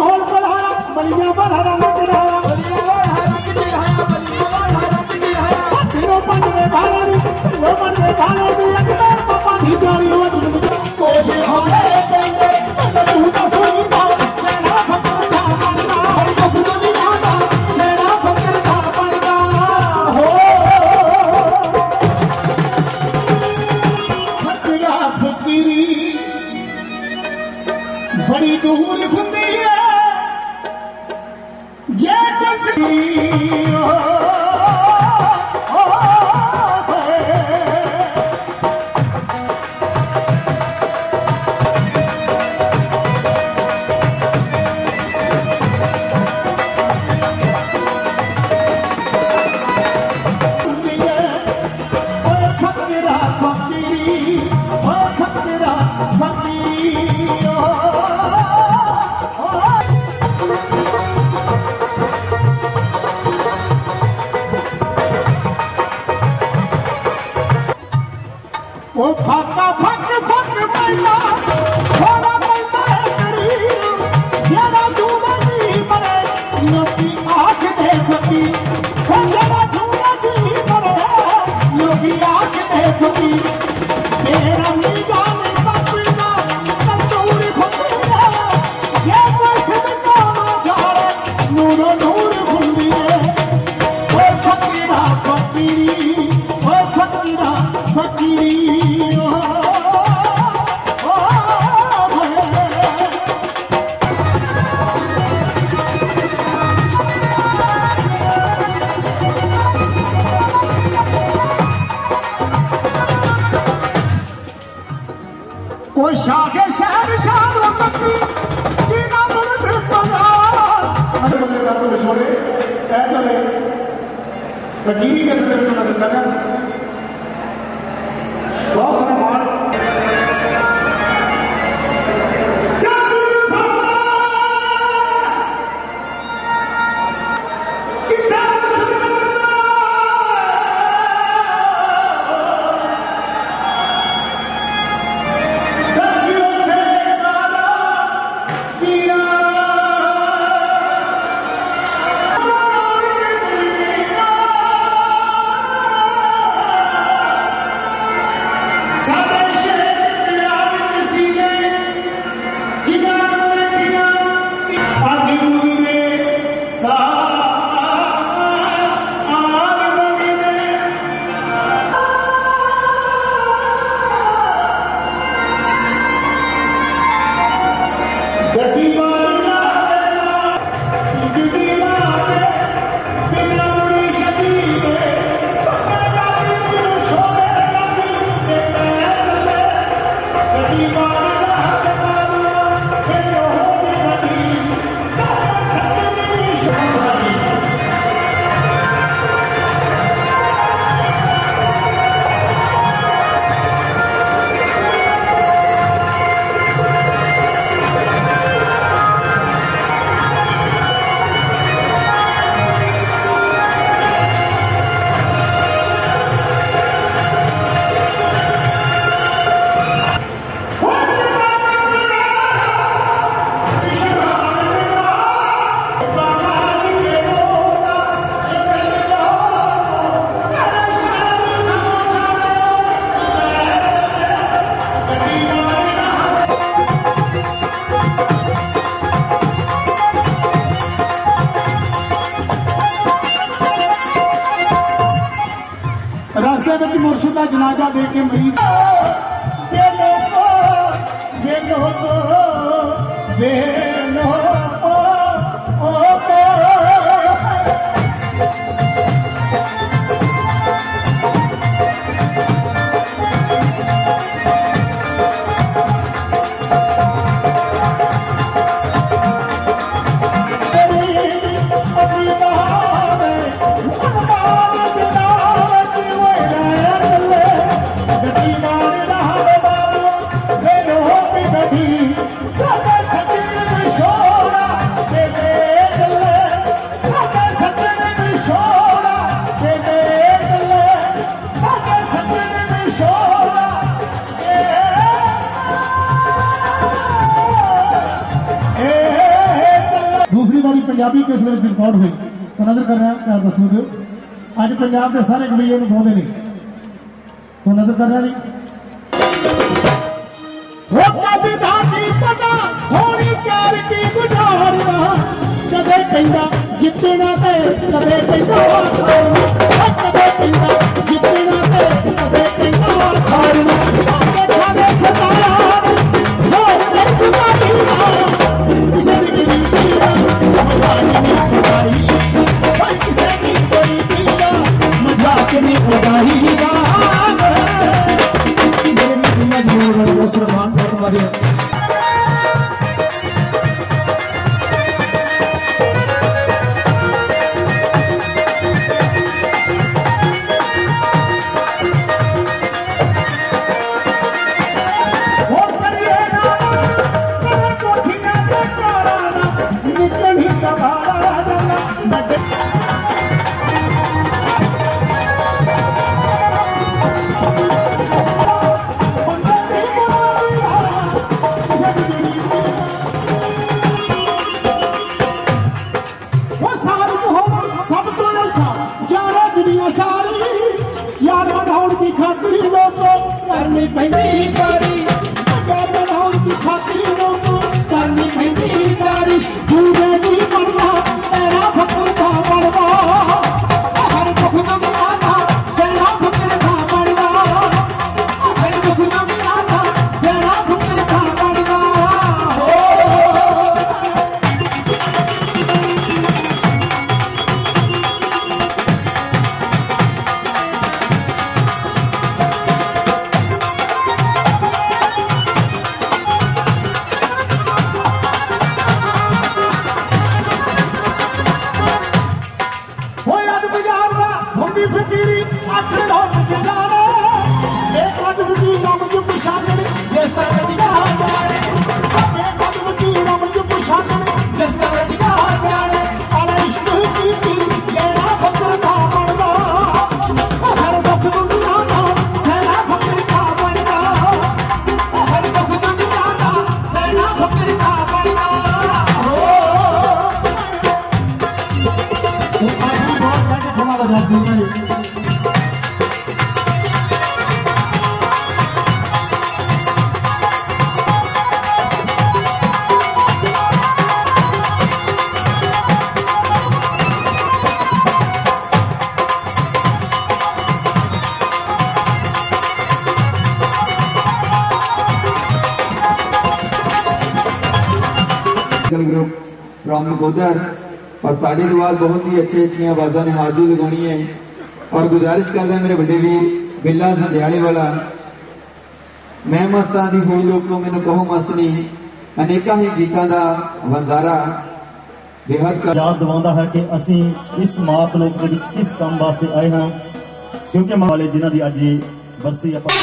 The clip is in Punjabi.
ढोल पर हरा बलिया पर हरा नच रहा पंजवे भाड़ा नी पंजवे भाड़ा नी अकबर पापा की गाड़ी Allah berdiri dan berdiri dengan Repito. ਮੁਰਸ਼ਿਦ ਦਾ ਜਨਾਜ਼ਾ ਦੇ ਕੇ ਮਰੀਦ ਵੇ ਲੋਕੋ ਵੇ ਲੋਕੋ ਵੇ ਪੰਜਾਬੀ ਕਿਸ ਵਿੱਚ ਰਿਕਾਰਡ ਹੋਈ ਤਾਂ ਨਜ਼ਰ ਕਰ ਰਿਹਾ, ਪਿਆਰ ਦੱਸੋ ਦਿਓ। ਅੱਜ ਪੰਜਾਬ ਦੇ ਸਾਰੇ ਕਵੀਏ ਨੂੰ ਗਾਉਂਦੇ ਨੇ। ਤਾਂ ਨਜ਼ਰ ਕਰ ਰਿਹਾ ਨਹੀਂ ਉਹ ਕਵਿਤਾ ਕੀ ਪਤਾ, ਹੋਣੀ ਚਾਰ ਕੀ ਗੁਜ਼ਾਰਨਾ। ਕਦੇ ਕਹਿੰਦਾ ਜਿੱਤਣਾ ਤੇ ਕਦੇ ਕਹਿੰਦਾ 阿慈走 ग्रुप फ्रॉम नकोदर और साड़ी के बाद बहुत ही अच्छी अच्छी आवाजा ने हाजिर लगानी है और गुजारिश करता है मेरे बड़े वीर बिल्ला संध्याले वाला मैं मस्तां दी होई लोको मैनू कहो मस्त नहीं अनेका ही गीतां दा वंजारा बेहद कर ਯਾਦ ਦਿਵਾਉਂਦਾ ਹੈ ਕਿ ਅਸੀਂ ਇਸ ਮਾਤ ਲੋਕ ਦੇ ਵਿੱਚ ਕਿਸ ਕੰਮ ਵਾਸਤੇ ਆਏ ਹਾਂ ਕਿਉਂਕਿ ਮਾਂ ਵਾਲੇ ਜਿਨ੍ਹਾਂ ਦੀ ਅੱਜ ਇਹ ਬਰਸੀ ਆਪਾਂ